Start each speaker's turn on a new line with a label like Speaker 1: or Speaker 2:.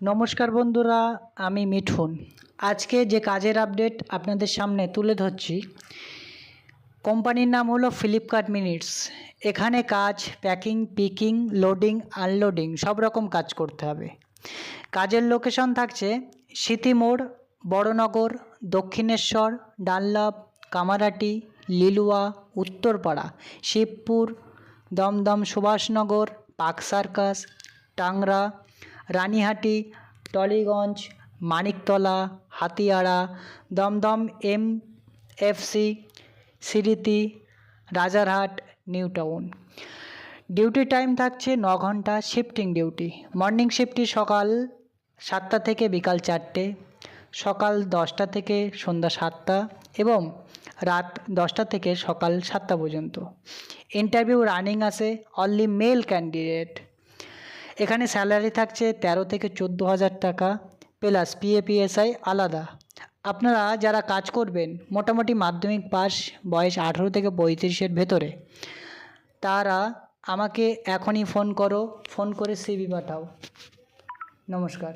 Speaker 1: নমস্কার বন্ধুরা, আমি মিঠুন। আজকে যে কাজের আপডেট আপনাদের সামনে তুলে ধরছি, কোম্পানির নাম হলো ফ্লিপকার্ট মিনিটস এখানে কাজ প্যাকিং পিকিং লোডিং আনলোডিং সব রকম কাজ করতে হবে। কাজের লোকেশন থাকছে সিতিমোড় Baranagar, Dakshineswar ডানলাভ Kamarhati, Liluah, Uttarpara, Shibpur, Dumdum, Subhashnagar Park Circus, Tangra Ranihati, Tollygunge, Maniktala Hatiara Dumdum M F C Siriti, Rajarhat new town duty time থাকছে ন ঘণ্টা শিফটিং ডিউটি। মর্নিং শিফটটি সকাল সাতটা থেকে বিকাল চারটে, সকাল দশটা থেকে সন্ধ্যা সাতটা এবং রাত দশটা থেকে সকাল সাতটা পর্যন্ত। ইন্টারভিউ রানিং আছে, অনলি মেল ক্যান্ডিডেট। এখানে স্যালারি থাকছে তেরো থেকে চোদ্দ হাজার টাকা, প্লাস পিএপিএসআই আলাদা। আপনারা যারা কাজ করবেন, মোটামুটি মাধ্যমিক পাস বয়স আঠেরো থেকে পঁয়ত্রিশের ভেতরে, তারা আমাকে এখনই ফোন করো, ফোন করে সিবি পাঠাও। নমস্কার।